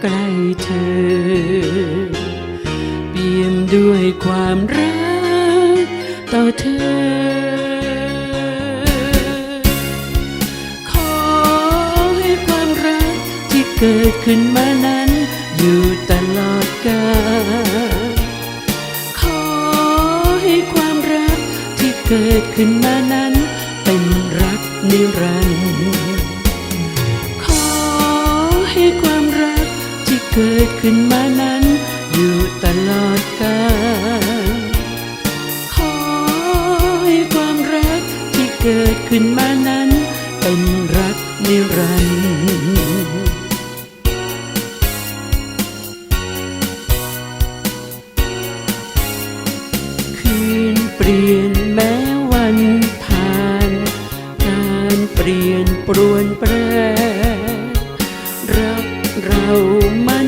ใกล้เธอ เปี่ยมด้วยความรักต่อเธอขอให้ความรักที่เกิดขึ้นมานั้น อยู่ตลอดกาลขอให้ความรักที่เกิดขึ้นมานั้น เป็นรักนิรันดร์ เกิดขึ้นมานั้น อยู่ตลอดกาลขอให้ความรักที่เกิดขึ้นมานั้น เป็นรักนิรันดร์คืนเปลี่ยนแม้วันผ่านการเปลี่ยนปรวนแปรรักเรามั่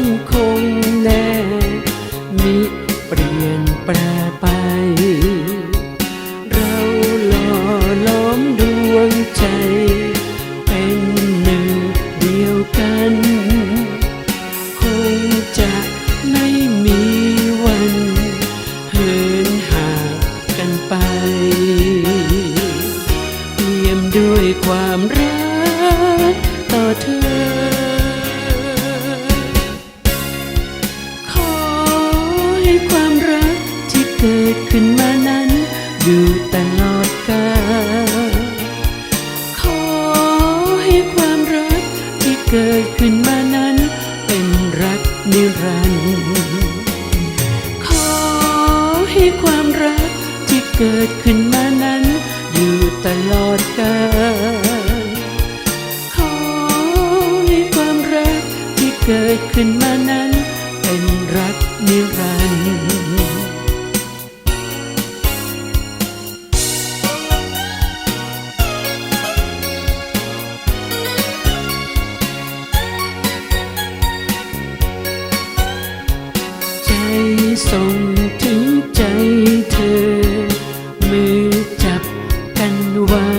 ต่อเธอ ขอให้ความรักที่เกิดขึ้นมานั้นอยู่ตลอดกาลขอให้ความรักที่เกิดขึ้นมานั้น เป็นรักนิรันดร์ขอให้ความรักที่เกิดขึ้นมานั้น อยู่ตลอดกาล ส่งถึงใจเธอ มือจับกันไว้